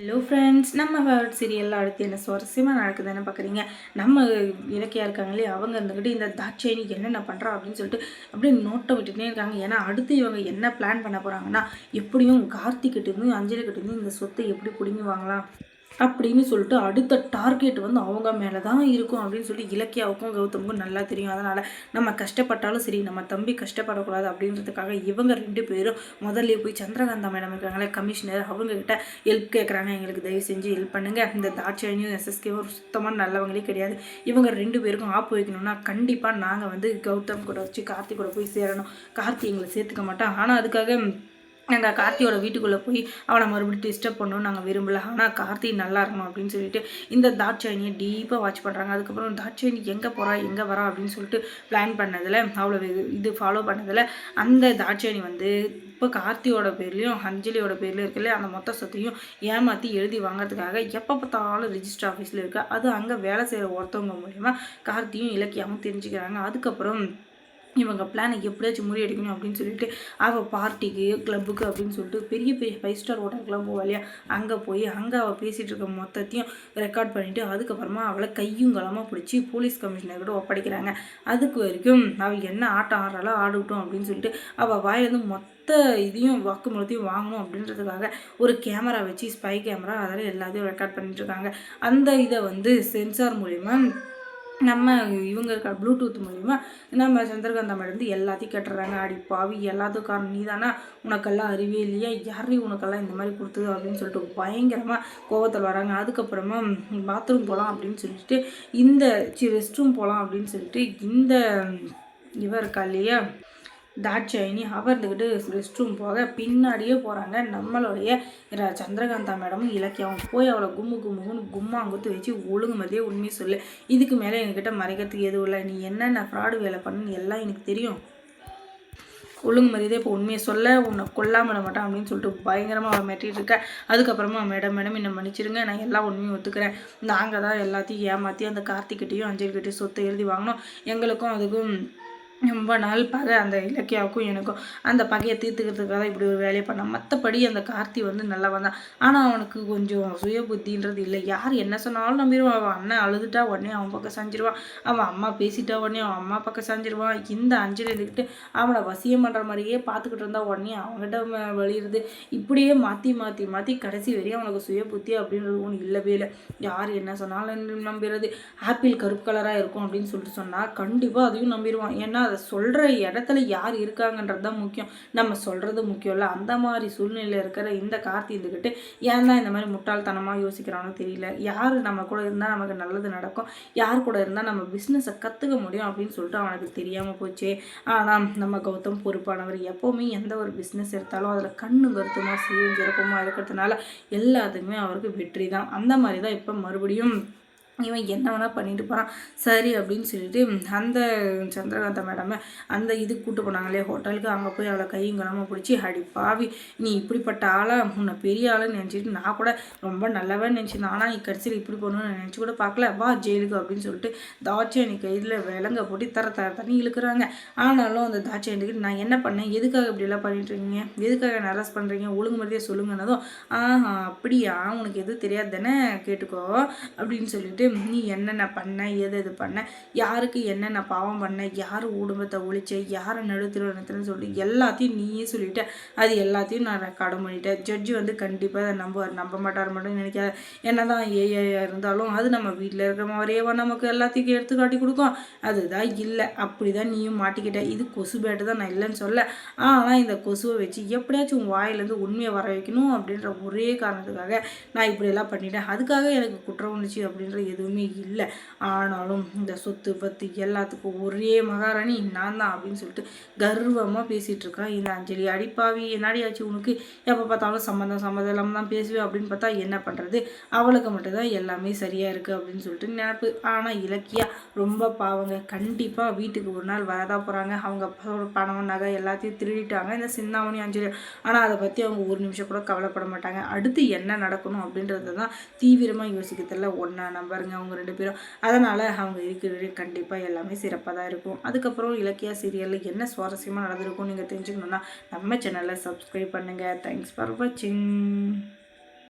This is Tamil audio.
ஹலோ ஃப்ரெண்ட்ஸ் நம்ம ஃபேவரட் சீரியலில் அடுத்து என்ன சுவாரஸ்யமாக நடக்குதுன்னு பார்க்குறீங்க? நம்ம இலக்கியா இருக்காங்களே அவங்க இருந்துக்கிட்டு இந்த தாட்சாயினி என்னென்ன பண்ணுறா அப்படின்னு சொல்லிட்டு அப்படியே நோட்டை விட்டுட்டே இருக்காங்க. ஏன்னா அடுத்து இவங்க என்ன பிளான் பண்ண போகிறாங்கன்னா எப்படியும் கார்த்திக்கிட்டேருந்து அஞ்சலிக்கிட்டேருந்து அஞ்சலி இந்த சொத்தை எப்படி பிடுங்குவாங்களாம் அப்படின்னு சொல்லிட்டு அடுத்த டார்கெட் வந்து அவங்க மேலே தான் இருக்கும் அப்படின்னு சொல்லிட்டு இலக்கியாவுக்கும் கௌதமுக்கும் நல்லா தெரியும். அதனால் நம்ம கஷ்டப்பட்டாலும் சரி நம்ம தம்பி கஷ்டப்படக்கூடாது அப்படின்றதுக்காக இவங்க ரெண்டு பேரும் முதல்ல போய் சந்திரகாந்தா மேடம் இருக்காங்களே கமிஷனர் அவங்கக்கிட்ட ஹெல்ப் கேட்குறாங்க எங்களுக்கு தயவு செஞ்சு ஹெல்ப் பண்ணுங்கள் இந்த தாட்சாயனியும் எஸ்எஸ்கேவும் சுத்தமாக நல்லவங்களே கிடையாது. இவங்க ரெண்டு பேருக்கும் ஆப்பு வைக்கணும்னா கண்டிப்பாக நாங்கள் வந்து கௌதம் கூட வச்சு கார்த்தி கூட போய் சேரணும். கார்த்தி எங்களை சேர்த்துக்க மாட்டோம் ஆனால் அதுக்காக நாங்கள் கார்த்தியோட வீட்டுக்குள்ளே போய் அவனை மறுபடியும் டிஸ்டர்ப் பண்ணணும் நாங்கள் விரும்பல. ஆனால் கார்த்தி நல்லா இருக்கணும் அப்படின்னு சொல்லிட்டு இந்த தாட்சாயினியை டீப்பாக வாட்ச் பண்ணுறாங்க அதுக்கப்புறம் தாட்சாயினி எங்கே போகிறா எங்கே வரா அப்படின்னு சொல்லிட்டு பிளான் பண்ணதில் அவ்வளோ இது ஃபாலோ பண்ணதில் அந்த தாட்சாயினி வந்து இப்போ கார்த்தியோட பேர்லேயும் அஞ்சலியோட பேர்லேயும் இருக்குல்ல அந்த மொத்த சொத்தையும் ஏமாற்றி எழுதி வாங்குறதுக்காக எப்போ பார்த்தாலும் ரிஜிஸ்டர் ஆஃபீஸில் இருக்குது அது அங்கே வேலை செய்கிற ஒருத்தவங்க மூலிமா கார்த்தியும் இலக்கியமும் தெரிஞ்சுக்கிறாங்க. அதுக்கப்புறம் இவங்க பிளானை எப்படியாச்சும் முறியடிக்கணும் அப்படின்னு சொல்லிட்டு அவள் பார்ட்டிக்கு கிளப்புக்கு அப்படின்னு சொல்லிட்டு பெரிய பெரிய ஃபைவ் ஸ்டார் ஹோட்டலுக்குலாம் போவா இல்லையா? அங்கே போய் அங்கே அவள் பேசிகிட்டு இருக்க மொத்தத்தையும் ரெக்கார்ட் பண்ணிவிட்டு அதுக்கப்புறமா அவளை கையும் களமாக பிடிச்சி போலீஸ் கமிஷனர்கிட்ட ஒப்படைக்கிறாங்க. அதுக்கு வரைக்கும் அவள் என்ன ஆட்டம் ஆடுறாளோ ஆடுகட்டும் அப்படின்னு சொல்லிட்டு அவள் வாயிலேருந்து மொத்த இதையும் வாக்குமூலத்தையும் வாங்கணும் அப்படின்றதுக்காக ஒரு கேமரா வச்சு ஸ்பை கேமரா அதெல்லாம் எல்லாத்தையும் ரெக்கார்ட் பண்ணிட்டுருக்காங்க அந்த இதை வந்து சென்சார் மூலிமா நம்ம இவங்க இருக்கிற ப்ளூடூத் மூலிமா நம்ம சந்திரகாந்தா மேடம் வந்து எல்லாத்தையும் கேட்டுறாங்க அடி பாவி எல்லாத்துக்கும் காரணம் நீ தானே? உனக்கெல்லாம் அறிவே இல்லையா? யாரி உனக்கெல்லாம் இந்த மாதிரி கொடுத்தது அப்படின்னு சொல்லிட்டு பயங்கரமாக கோவத்தில் வராங்க. அதுக்கப்புறமா பாத்ரூம் போகலாம் அப்படின்னு சொல்லிட்டு இந்த ரெஸ்ட் ரூம் போகலாம் அப்படின்னு சொல்லிட்டு இந்த இவர் இருக்கா இல்லையா? தாட்சாயினி அவர் இருந்துக்கிட்டு ரெஸ்ட் ரூம் போக பின்னாடியே போகிறாங்க நம்மளுடைய சந்திரகாந்தா மேடமும் இலக்கியாவும் போய் அவளை கும்மு கும்முன்னு கும்மாங்குத்து வச்சு ஒழுங்கு மாதிரியே உண்மையை சொல்லு. இதுக்கு மேலே எங்ககிட்ட மறைக்கிறதுக்கு எதுவும் இல்லை. நீ என்னென்ன ஃப்ராடு வேலை பண்ணுன்னு எல்லாம் எனக்கு தெரியும். ஒழுங்கு மரியாதை இப்போ உண்மையை சொல்ல உன்னை கொல்லாமல் மாட்டான் அப்படின்னு சொல்லிட்டு பயங்கரமாக அவள் மெட்டிட்டு இருக்க. அதுக்கப்புறமா மேடம் மேடம் என்னை மன்னிச்சிருங்க நான் எல்லா உண்மையும் ஒத்துக்கிறேன். நாங்கள் தான் எல்லாத்தையும் ஏமாற்றி அந்த கார்த்திக்கிட்டையும் அஞ்சல் கிட்டையும் சொத்தை எழுதி வாங்கினோம். எங்களுக்கும் அதுக்கும் ரொம்ப நாள் பகை அந்த இலக்கியாவுக்கும் எனக்கும் அந்த பகையை தீர்த்துக்கிறதுக்காக இப்படி ஒரு வேலையை பண்ணான் மற்றபடி அந்த கார்த்தி வந்து நல்லா வந்தான் ஆனால் அவனுக்கு கொஞ்சம் சுய புத்தின்றது இல்லை. யார் என்ன சொன்னாலும் நம்பிடுவான் அவன் அண்ணன் அழுதுட்டா உடனே அவன் பக்கம் செஞ்சிருவான் அவன் அம்மா பேசிட்டா உடனே அவன் அம்மா பக்கம் செஞ்சிருவான் இந்த அஞ்சலி இருந்துக்கிட்டு அவனை வசியம் பண்ணுற மாதிரியே பார்த்துக்கிட்டு இருந்தா உடனே அவங்ககிட்ட வழியிறது இப்படியே மாற்றி மாற்றி மாற்றி கடைசி வரையும் அவனுக்கு சுய புத்தி அப்படின்றது ஒன்று இல்லவே இல்லை. யார் என்ன சொன்னாலும் நம்பிடுறது. ஆப்பிள் கருப்பு கலராக இருக்கும் அப்படின்னு சொல்லிட்டு சொன்னால் கண்டிப்பாக அதையும் நம்பிடுவான். ஏன்னா அதை சொல்கிற இடத்துல யார் இருக்காங்கன்றது தான் முக்கியம். நம்ம சொல்கிறது முக்கியம் இல்லை. அந்த மாதிரி சூழ்நிலையில் இருக்கிற இந்த கார்த்தி இருந்துக்கிட்டு ஏன் தான் இந்த மாதிரி முட்டாள்தனமாக யோசிக்கிறானோ தெரியல. யார் நம்ம கூட இருந்தால் நமக்கு நல்லது நடக்கும். யார் கூட இருந்தால் நம்ம பிஸ்னஸை கற்றுக்க முடியும் அப்படின்னு சொல்லிட்டு அவனுக்கு தெரியாமல் போச்சு. ஆனால் நம்ம கௌதம் பொறுப்பானவர். எப்போவுமே எந்த ஒரு பிஸ்னஸ் எடுத்தாலும் அதில் கண்ணு கருத்துமாக சீரும் சிறப்புமாக இருக்கிறதுனால எல்லாத்துக்குமே அவருக்கு வெற்றி தான் அந்த மாதிரி தான் இப்போ மறுபடியும் இவன் என்ன வேணால் பண்ணிட்டு போகிறான் சரி அப்படின்னு சொல்லிட்டு அந்த சந்திரகாந்த மேடம் அந்த இது கூட்டு போனாங்களே. ஹோட்டலுக்கு அங்கே போய் அவளை கையும் கிளம்ப பிடிச்சி அடி பாவி நீ இப்படிப்பட்ட ஆளாக உன்னை பெரிய ஆளுன்னு நினச்சிட்டு நான் கூட ரொம்ப நல்லவே நினச்சிருந்தேன். ஆனால் நீ கடைசியில் இப்படி போகணும்னு நினச்சி கூட பார்க்கல. வா ஜெயிலுக்கு அப்படின்னு சொல்லிட்டு தாட்சாயணி கையில் விலங்க போட்டு தர தர தண்ணி இழுக்கிறாங்க. ஆனாலும் அந்த தாட்சாயணிக்கு நான் என்ன பண்ணேன்? எதுக்காக இப்படிலாம் பண்ணிட்டு இருக்கீங்க? எதுக்காக நரஸ் பண்ணுறீங்க ஒழுங்கு சொல்லுங்கன்னதும் ஆஹா அப்படியா? உனக்கு எதுவும் தெரியாது தானே கேட்டுக்கோ அப்படின்னு சொல்லிட்டு நீ என்னென்ன பண்ண எது எது பண்ண யாருக்கு என்னென்ன பாவம் பண்ண யார் குடும்பத்தை ஒழிச்ச யாரை நடுத்திருவனத்துன்னு சொல்லி எல்லாத்தையும் நீயே சொல்லிட்ட. அது எல்லாத்தையும் நான் ரெக்கார்டு பண்ணிட்டேன். ஜட்ஜு வந்து கண்டிப்பாக அதை நம்புவார். நம்ப மாட்டார் மட்டும் நினைக்காத. என்ன தான் ஏஐயாக இருந்தாலும் அது நம்ம வீட்டில் இருக்கிற மாதிரியேவா நமக்கு எல்லாத்தையும் எடுத்து காட்டி கொடுக்கும். அதுதான் இல்லை. அப்படி தான் நீயும் மாட்டிக்கிட்ட. இது கொசு பேட்டு தான் நான் இல்லைன்னு சொல்ல. ஆனால் இந்த கொசுவை வச்சு எப்படியாச்சும் உன் வாயிலேருந்து உண்மையை வர வைக்கணும் அப்படின்ற ஒரே காரணத்துக்காக நான் இப்படியெல்லாம் பண்ணிட்டேன். அதுக்காக எனக்கு குற்ற உணர்ச்சி அப்படின்ற எதுவுமே இல்லை. ஆனாலும் இந்த சொத்து பத்து எல்லாத்துக்கும் ஒரே மகாராணி நான் தான் அப்படின்னு சொல்லிட்டு கர்வமாக பேசிகிட்டு இருக்கான் இந்த அஞ்சலி. அடிப்பாவி என்னடியாச்சு உனக்கு? எப்போ பார்த்தாலும் சம்மந்தம் சம்மந்தம் இல்லாமல் தான் பேசுவேன் அப்படின்னு பார்த்தா என்ன பண்ணுறது அவளுக்கு மட்டும்தான் எல்லாமே சரியாக இருக்குது அப்படின்னு சொல்லிட்டு நினப்பு. ஆனால் இலக்கியா ரொம்ப பாவங்க. கண்டிப்பாக வீட்டுக்கு ஒரு நாள் வரதான் போகிறாங்க அவங்க பணம் நகை எல்லாத்தையும் திருடிட்டாங்க இந்த சின்னாமணி அஞ்சலி. ஆனால் அதை பற்றி அவங்க ஒரு நிமிஷம் கூட கவலைப்பட மாட்டாங்க. அடுத்து என்ன நடக்கணும் அப்படின்றத தான் தீவிரமாக யோசிக்கிறதில்ல ஒன்றா பாருங்கள் அவங்க ரெண்டு பேரும். அதனால் அவங்க இருக்கிறது கண்டிப்பாக எல்லாமே சிறப்பாக தான் இருக்கும். அதுக்கப்புறம் இலக்கியா சீரியலில் என்ன சுவாரஸ்யமாக நடந்திருக்கும் நீங்கள் தெரிஞ்சுக்கணுன்னா நம்ம சேனலை சப்ஸ்கிரைப் பண்ணுங்கள் தேங்க்ஸ் ஃபார் வாட்சிங்